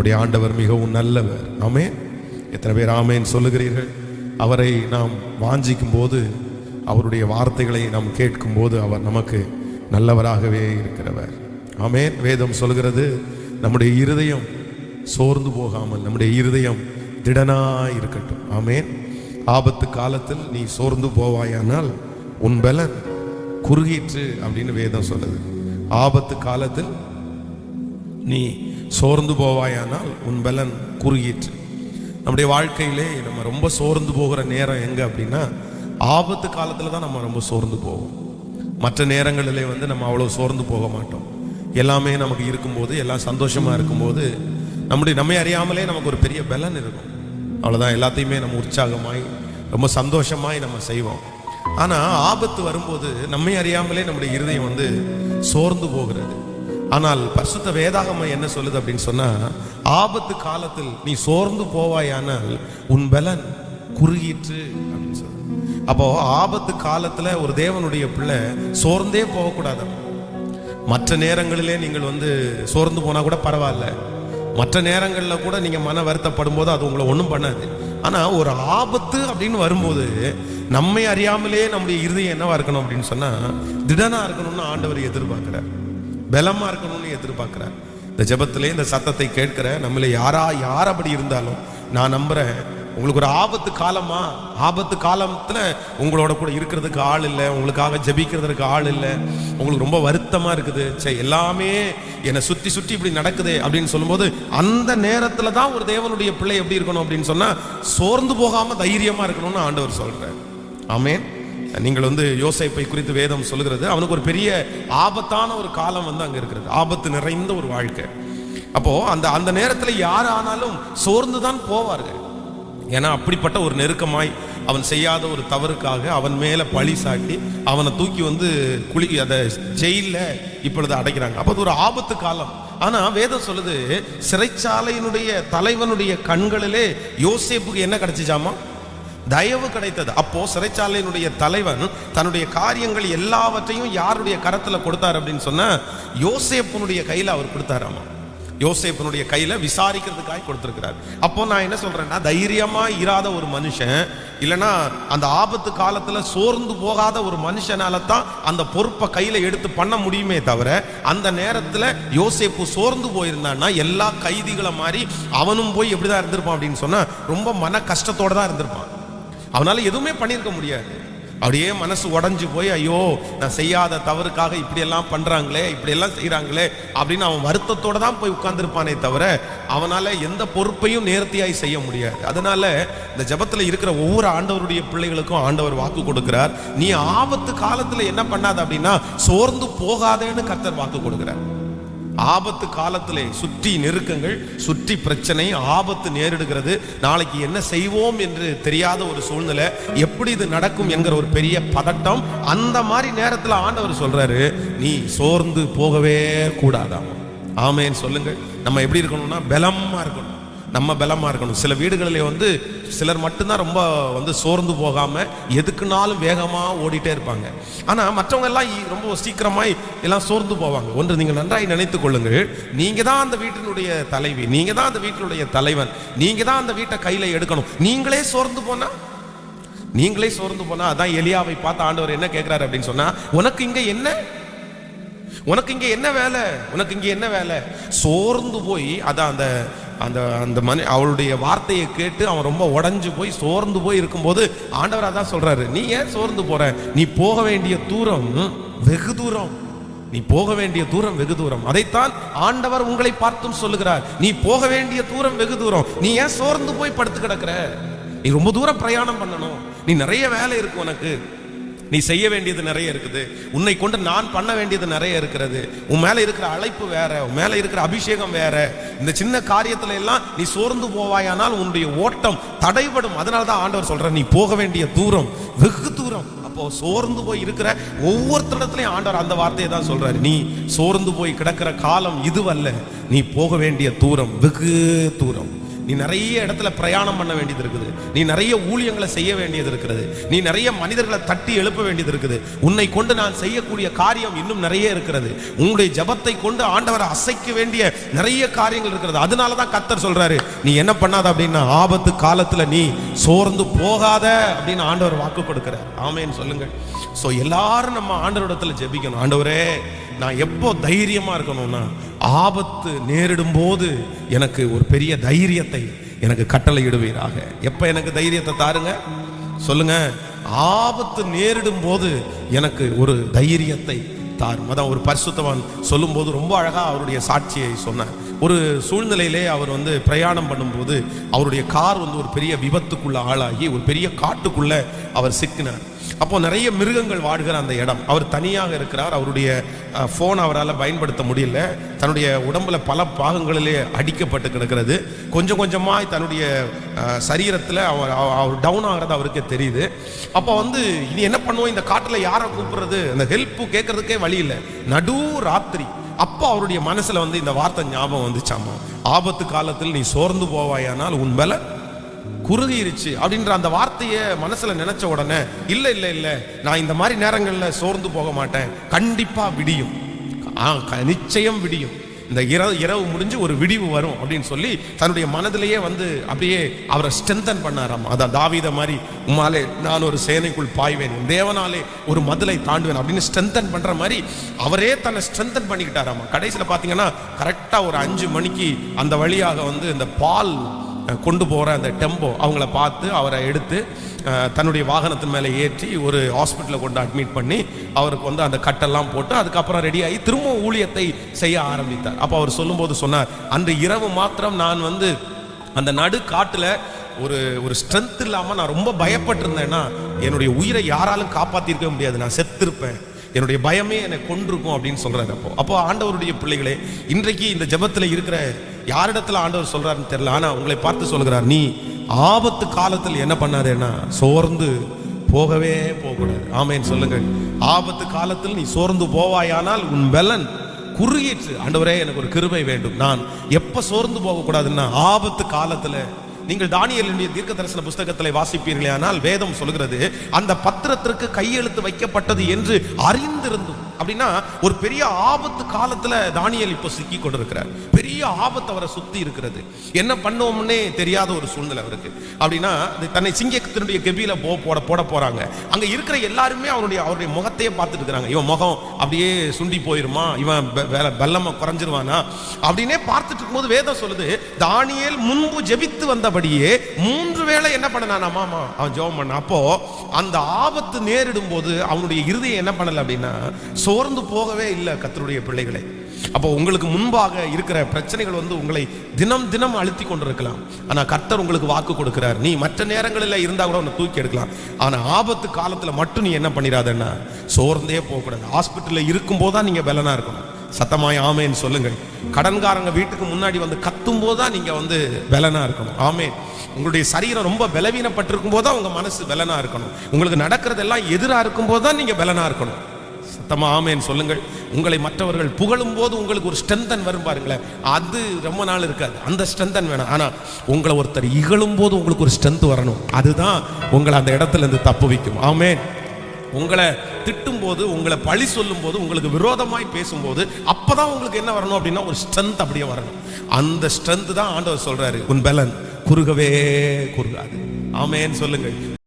நம்முடைய ஆண்டவர் மிகவும் நல்லவர். ஆமே எத்தனை பேர் ஆமேன் சொல்லுகிறீர்கள்? அவரை நாம் வாஞ்சிக்கும் போது அவருடைய வார்த்தைகளை நாம் கேட்கும்போது அவர் நமக்கு நல்லவராகவே இருக்கிறவர். ஆமேன். வேதம் சொல்கிறது நம்முடைய இருதயம் சோர்ந்து போகாமல் நம்முடைய இருதயம் திடனாய் இருக்கட்டும். ஆமேன். ஆபத்து காலத்தில் நீ சோர்ந்து போவாயானால் உன் பலன் குறுகிற்று அப்படின்னு வேதம் சொல்லுது. ஆபத்து காலத்தில் நீ சோர்ந்து போவாயானால் உன் பலன் குறுகிற்று. நம்முடைய வாழ்க்கையிலே நம்ம ரொம்ப சோர்ந்து போகிற நேரம் எங்கே அப்படின்னா ஆபத்து காலத்தில் தான் நம்ம ரொம்ப சோர்ந்து போவோம். மற்ற நேரங்களிலே வந்து நம்ம அவ்வளோ சோர்ந்து போக மாட்டோம். எல்லாமே நமக்கு இருக்கும்போது எல்லாம் சந்தோஷமாக இருக்கும்போது நம்முடைய நம்மை அறியாமலே நமக்கு ஒரு பெரிய பலன் இருக்கும். அவ்வளோதான் எல்லாத்தையுமே நம்ம உற்சாகமாய் ரொம்ப சந்தோஷமாய் நம்ம செய்வோம். ஆனால் ஆபத்து வரும்போது நம்மை அறியாமலே நம்முடைய இருதயம் வந்து சோர்ந்து போகிறது. ஆனால் பரிசுத்த வேதாகமம் என்ன சொல்லுது அப்படின்னு சொன்னா ஆபத்து காலத்தில் நீ சோர்ந்து போவாயானால் உன் பலன் குறுகிற்று அப்படின்னு சொல்லுது. அப்போ ஆபத்து காலத்துல ஒரு தேவனுடைய பிள்ளை சோர்ந்தே போகக்கூடாது. மற்ற நேரங்களிலே நீங்கள் வந்து சோர்ந்து போனா கூட பரவாயில்ல. மற்ற நேரங்களில் கூட நீங்க மன வருத்தப்படும் போது அது உங்களை ஒன்றும் பண்ணாது. ஆனா ஒரு ஆபத்து அப்படின்னு வரும்போது நம்மை அறியாமலே நம்முடைய இருதயம் என்னவா இருக்கணும் அப்படின்னு சொன்னா திடனா இருக்கணும்னு ஆண்டவர் எதிர்பார்க்கிறார். பலமாக இருக்கணும்னு எதிர்பார்க்குறார். இந்த ஜபத்திலே இந்த சத்தத்தை கேட்கிற நம்மள யாரா யார் அப்படி இருந்தாலும் நான் நம்புகிறேன் உங்களுக்கு ஒரு ஆபத்து காலமா? ஆபத்து காலத்தில் உங்களோட கூட இருக்கிறதுக்கு ஆள் இல்லை. உங்களுக்காக ஜெபிக்கிறதுக்கு ஆள் இல்லை. உங்களுக்கு ரொம்ப வருத்தமாக இருக்குது. சே எல்லாமே என்னை சுற்றி சுற்றி இப்படி நடக்குது அப்படின்னு சொல்லும்போது அந்த நேரத்தில் தான் ஒரு தேவனுடைய பிள்ளை எப்படி இருக்கணும் அப்படின்னு சொன்னால் சோர்ந்து போகாமல் தைரியமாக இருக்கணும்னு ஆண்டவர் சொல்றார். ஆமேன். நீங்கள் வந்து யோசைப்பை குறித்து வேதம் சொல்லுகிறது. அவனுக்கு ஒரு பெரிய ஆபத்தான ஒரு காலம் வந்து அங்கே இருக்கிறது. ஆபத்து நிறைந்த ஒரு வாழ்க்கை. அப்போ அந்த அந்த நேரத்தில் யார் ஆனாலும் சோர்ந்து தான் போவார்கள். ஏன்னா அப்படிப்பட்ட ஒரு நெருக்கமாய் அவன் செய்யாத ஒரு தவறுக்காக அவன் மேல பழி சாட்டி அவனை தூக்கி வந்து குளி அதை ஜெயில்ல இப்பொழுது அடைக்கிறாங்க. அப்போ அது ஒரு ஆபத்து காலம். ஆனா வேதம் சொல்லுது சிறைச்சாலையினுடைய தலைவனுடைய கண்களிலே யோசேப்புக்கு என்ன கிடைச்சிச்சாமா? தயவு கிடைத்தது. அப்போ சிறைச்சாலையினுடைய தலைவன் தன்னுடைய காரியங்கள் எல்லாவற்றையும் யாருடைய கரத்துல கொடுத்தார் அப்படின்னு சொன்னா யோசேப்பனுடைய கையில அவர் கொடுத்தாராமா? யோசேப்பனுடைய கையில விசாரிக்கிறதுக்காக கொடுத்திருக்கிறார். அப்போ நான் என்ன சொல்றேன்னா தைரியமா இராத ஒரு மனுஷன் இல்லைன்னா அந்த ஆபத்து காலத்துல சோர்ந்து போகாத ஒரு மனுஷனால தான் அந்த பொறுப்பை கையில எடுத்து பண்ண முடியுமே தவிர அந்த நேரத்துல யோசேப்பு சோர்ந்து போயிருந்தான்னா எல்லா கைதிகளை மாதிரி அவனும் போய் எப்படிதான் இருந்திருப்பான் அப்படின்னு சொன்னா ரொம்ப மன கஷ்டத்தோட தான் இருந்திருப்பான். அவனால் எதுவுமே பண்ணியிருக்க முடியாது. அப்படியே மனசு உடஞ்சி போய் ஐயோ நான் செய்யாத தவறுக்காக இப்படியெல்லாம் பண்ணுறாங்களே இப்படியெல்லாம் செய்கிறாங்களே அப்படின்னு அவன் வருத்தத்தோடு தான் போய் உட்கார்ந்துருப்பானே தவிர அவனால் எந்த பொறுப்பையும் நேர்த்தியாய் செய்ய முடியாது. அதனால இந்த ஜபத்தில் இருக்கிற ஒவ்வொரு ஆண்டவருடைய பிள்ளைகளுக்கும் ஆண்டவர் வாக்கு கொடுக்கிறார். நீ ஆபத்து காலத்தில் என்ன பண்ணாத அப்படின்னா சோர்ந்து போகாதேன்னு கர்த்தர் வாக்கு கொடுக்குறார். ஆபத்து காலத்திலே சுற்றி நெருக்கங்கள் சுற்றி பிரச்சனை ஆபத்து நேரிடுகிறது. நாளைக்கு என்ன செய்வோம் என்று தெரியாத ஒரு சூழ்நிலை எப்படி இது நடக்கும் என்கிற ஒரு பெரிய பதட்டம் அந்த மாதிரி நேரத்தில் ஆண்டவர் சொல்றாரு நீ சோர்ந்து போகவே கூடாதாம். ஆமேன்னு சொல்லுங்கள். நம்ம எப்படி இருக்கணும்னா பலமா இருக்கணும். நம்ம பலமாக இருக்கணும். சில வீடுகளிலே வந்து சிலர் மட்டும்தான் ரொம்ப வந்து சோர்ந்து போகாமல் எதுக்குனாலும் வேகமாக ஓடிட்டே இருப்பாங்க. ஆனால் மற்றவங்க எல்லாம் இ- ரொம்ப சீக்கிரமாய் எல்லாம் சோர்ந்து போவாங்க. ஒன்று நீங்கள் நன்றாய் நினைத்து கொள்ளுங்கள். நீங்கள் தான் அந்த வீட்டினுடைய தலைவி. நீங்கள் தான் அந்த வீட்டினுடைய தலைவன். நீங்கள் தான் அந்த வீட்டை கையில் எடுக்கணும். நீங்களே சோர்ந்து போனால் நீங்களே சோர்ந்து போனால் அதான் எலியாவை பார்த்து ஆண்டவர் என்ன கேட்குறாரு அப்படின்னு சொன்னால் உனக்கு இங்கே என்ன? உனக்கு இங்கே என்ன வேலை? உனக்கு இங்கே என்ன வேலை? சோர்ந்து போய் அதான் அந்த அந்த அந்த மனு அவளுடைய வார்த்தையை கேட்டு அவன் ரொம்ப உடஞ்சு போய் சோர்ந்து போய் இருக்கும்போது ஆண்டவர் அதான் சொல்கிறாரு நீ ஏன் சோர்ந்து போற? நீ போக வேண்டிய தூரம் வெகு தூரம். நீ போக வேண்டிய தூரம் வெகு தூரம். அதைத்தான் ஆண்டவர் உங்களை பார்த்தும் சொல்லுகிறார். நீ போக வேண்டிய தூரம் வெகு தூரம். நீ ஏன் சோர்ந்து போய் படுத்து கிடக்குற? நீ ரொம்ப தூரம் பிரயாணம் பண்ணணும். நீ நிறைய வேலை இருக்கு உனக்கு. நீ செய்ய வேண்டியது நிறைய இருக்குது. உன்னை கொண்டு நான் பண்ண வேண்டியது நிறைய இருக்கிறது. உன் மேலே இருக்கிற அழைப்பு வேற உன் மேலே இருக்கிற அபிஷேகம் வேற. இந்த சின்ன காரியத்துல எல்லாம் நீ சோர்ந்து போவாயானால் உன்னுடைய ஓட்டம் தடைபடும். அதனால தான் ஆண்டவர் சொல்ற நீ போக வேண்டிய தூரம் வெகு தூரம். அப்போ சோர்ந்து போய் இருக்கிற ஒவ்வொருத்தரிடத்துலயும் ஆண்டவர் அந்த வார்த்தையை தான் சொல்றாரு. நீ சோர்ந்து போய் கிடக்கிற காலம் இதுவல்ல. நீ போக வேண்டிய தூரம் வெகு தூரம். நீ நிறைய இடத்துல பிரயாணம் பண்ண வேண்டியது இருக்குது. நீ நிறைய ஊழியங்களை செய்ய வேண்டியது இருக்கிறது நீ நிறைய மனிதர்களை தட்டி எழுப்ப வேண்டியது இருக்குது. உன்னை கொண்டு நான் செய்யக்கூடிய காரியம் இன்னும் நிறைய இருக்கிறது. உங்களுடைய ஜபத்தை கொண்டு ஆண்டவரை அசைக்க வேண்டிய நிறைய காரியங்கள் இருக்கிறது. அதனால தான் கத்தர் சொல்றாரு நீ என்ன பண்ணாத? அப்படின்னா ஆபத்து காலத்துல நீ சோர்ந்து போகாத அப்படின்னு ஆண்டவர் வாக்கு கொடுக்கிறார். ஆமேன்னு சொல்லுங்கள். ஸோ எல்லாரும் நம்ம ஆண்டவரிடத்துல ஜெபிக்கணும். ஆண்டவரே நான் எப்போ தைரியமாக இருக்கணும்னா ஆபத்து நேரிடும் போது எனக்கு ஒரு பெரிய தைரியத்தை எனக்கு கட்டளை இடுவீராக எப்போ எனக்கு தைரியத்தை தாருங்க? சொல்லுங்க. ஆபத்து நேரிடும் போது எனக்கு ஒரு தைரியத்தை தாரும். அதான் ஒரு பரிசுத்தவான் சொல்லும்போது ரொம்ப அழகாக அவருடைய சாட்சியை சொன்னார். ஒரு சூழ்நிலையிலே அவர் வந்து பிரயாணம் பண்ணும்போது அவருடைய கார் வந்து ஒரு பெரிய விபத்துக்குள்ள ஆளாகி ஒரு பெரிய காட்டுக்குள்ளே அவர் சிக்கினார். அப்போ நிறைய மிருகங்கள் வாடுகிற அந்த இடம். அவர் தனியாக இருக்கிறார். அவருடைய ஃபோன் அவரால் பயன்படுத்த முடியல. தன்னுடைய உடம்புல பல பாகங்களிலே அடிக்கப்பட்டு கிடக்கிறது. கொஞ்சம் கொஞ்சமாய் தன்னுடைய சரீரத்தில் அவர் அவ- அவர் டவுன் ஆகிறது அவருக்கே தெரியுது. அப்போ வந்து இனி என்ன பண்ணுவோம்? இந்த காட்டில் யாரை கூப்பிடுறது? அந்த ஹெல்ப்பு கேட்கறதுக்கே வழி இல்லை. நடு ராத்திரி. அப்போ அவருடைய மனசில் வந்து இந்த வார்த்தை ஞாபகம் வந்துச்சாமா? ஆபத்து காலத்தில் நீ சோர்ந்து போவாயானால் உன் மேலே குறுகிருச்சு அப்படின்ற அந்த வார்த்தையை மனசுல நினைச்ச உடனே இல்ல இல்ல இல்ல நான் இந்த மாதிரி நேரங்கள்ல சோர்ந்து போக மாட்டேன். கண்டிப்பா விடியும். ஆ, க- நிச்சயம் விடியும். இந்த இரவு இரவு முடிஞ்சு ஒரு விடிவு வரும் அப்படின்னு சொல்லி தன்னுடைய மனதிலேயே வந்து அப்படியே அவரை ஸ்ட்ரென்தன் பண்ணாராம். அதான் தாவித மாதிரி உம்மாலே நான் ஒரு சேனைக்குள் பாய்வேன். தேவனாலே ஒரு மதுளை தாண்டுவேன் அப்படின்னு ஸ்ட்ரென்தன் பண்ற மாதிரி அவரே தன்னை ஸ்ட்ரென்தன் பண்ணிக்கிட்டாராமா. கடைசியில் பார்த்தீங்கன்னா கரெக்டாக ஒரு அஞ்சு மணிக்கு அந்த வழியாக வந்து இந்த பால் கொண்டு போகிற அந்த டெம்போ அவங்கள பார்த்து அவரை எடுத்து தன்னுடைய வாகனத்தின் மேலே ஏற்றி ஒரு ஹாஸ்பிட்டலில் கொண்டு அட்மிட் பண்ணி அவருக்கு வந்து அந்த கட்டெல்லாம் போட்டு அதுக்கப்புறம் ரெடியாகி திரும்ப ஊழியத்தை செய்ய ஆரம்பித்தார். அப்போ அவர் சொல்லும்போது சொன்னார் அன்று இரவு மாத்திரம் நான் வந்து அந்த நடு காட்டில் ஒரு ஒரு ஸ்ட்ரென்த் இல்லாமல் நான் ரொம்ப பயப்பட்டிருந்தேன்னா என்னுடைய உயிரை யாராலும் காப்பாற்றிருக்க முடியாது. நான் செத்திருப்பேன். என்னுடைய பயமே என்னை கொண்டிருக்கும் அப்படின்னு சொல்கிறாரு அப்போ. அப்போ ஆண்டவருடைய பிள்ளைகளே இன்றைக்கு இந்த ஜபத்தில் இருக்கிற யாரிடத்துல ஆண்டவர் சொல்றாருன்னு தெரியல. ஆனா உங்களை பார்த்து சொல்கிறார் நீ ஆபத்து காலத்தில் என்ன பண்ணாதேன்னா சோர்ந்து போகவே போகக்கூடாது. ஆமேன்னு சொல்லுங்கள். ஆபத்து காலத்தில் நீ சோர்ந்து போவாயானால் உன் பலன் குறுகிட்டு ஆண்டவரே எனக்கு ஒரு கிருபை வேண்டும். நான் எப்ப சோர்ந்து போகக்கூடாதுன்னா ஆபத்து காலத்துல நீங்கள் தானியலுடைய தீர்க்க தரிசன புஸ்தகத்தில் வாசிப்பீர்களே ஆனால் வேதம் சொல்கிறது அந்த பத்திரத்திற்கு கையெழுத்து வைக்கப்பட்டது என்று அறிந்திருந்தும். அப்படின்னா ஒரு பெரிய ஆபத்து காலத்துல தானியல் இப்போ சிக்கி கொண்டிருக்கிறார் பெரிய ஆபத்து அவரை சுத்தி இருக்கிறது. என்ன பண்ணுவோம்னே தெரியாத ஒரு சூழ்நிலை அவருக்கு. அப்படின்னா தன்னை சிங்கத்தினுடைய கெபியில போ போட போட போறாங்க. அங்க இருக்கிற எல்லாருமே அவருடைய அவருடைய முகத்தையே பார்த்துட்டு இருக்கிறாங்க. இவன் முகம் அப்படியே சுண்டி போயிருமா? இவன் வெள்ளமா வேலை குறைஞ்சிருவானா? அப்படின்னே பார்த்துட்டு இருக்கும்போது வேதம் சொல்லுது தானியல் முன்பு ஜெபித்து வந்தபடியே மூன்று வேளை என்ன பண்ணனானாமா ஆமா அவன் ஜெபம் பண்ண அப்போ அந்த ஆபத்து நேரிடும் போது அவனுடைய இருதயம் என்ன பண்ணல அப்படின்னா சோர்ந்து போகவே இல்லை கத்தருடைய பிள்ளைகளை. அப்போ உங்களுக்கு முன்பாக இருக்கிற பிரச்சனைகள் வந்து உங்களை தினம் தினம் அழுத்தி கொண்டிருக்கலாம். ஆனா கர்த்தர் உங்களுக்கு வாக்கு கொடுக்கிறார். நீ மற்ற நேரங்களில் இருந்தா கூட உன்னை தூக்கி எடுக்கலாம். ஆனா ஆபத்து காலத்துல மட்டும் நீ என்ன பண்ணிடாதன்னா சோர்ந்தே போகக்கூடாது. ஹாஸ்பிட்டலில் இருக்கும்போது தான் நீங்க பலனா இருக்கணும். சத்தமாய் ஆமேன்னு சொல்லுங்கள். கடன்காரங்க வீட்டுக்கு முன்னாடி வந்து கத்தும் போது தான் நீங்க வந்து பலனா இருக்கணும். ஆமேன். உங்களுடைய சரீரம் ரொம்ப பலவீனப்பட்டிருக்கும் போது தான் உங்க மனசு பலனா இருக்கணும். உங்களுக்கு நடக்கிறதெல்லாம் எதிராக இருக்கும் போது தான் நீங்க பலனா இருக்கணும். சத்தமா ஆமேன்னு சொல்லுங்கள். உங்களை மற்றவர்கள் புகழும் போது உங்களுக்கு ஒரு ஸ்ட்ரென்தன் வரும் பாருங்களேன். அது ரொம்ப நாள் இருக்காது. அந்த ஸ்ட்ரென்தன் வேணாம். ஆனால் உங்களை ஒருத்தர் இகழும் போது உங்களுக்கு ஒரு ஸ்ட்ரென்த் வரணும். அதுதான் உங்களை அந்த இடத்துல இருந்து தப்பு வைக்கும். ஆமேன். உங்களை திட்டும் போது உங்களை பழி சொல்லும் போது உங்களுக்கு விரோதமாய் பேசும்போது அப்போதான் உங்களுக்கு என்ன வரணும் அப்படின்னா ஒரு ஸ்ட்ரென்த் அப்படியே வரணும். அந்த ஸ்ட்ரென்த் தான் ஆண்டவர் சொல்றாரு. உன் பலன் குறுகவே குறுகாது. ஆமேன்னு சொல்லுங்கள்.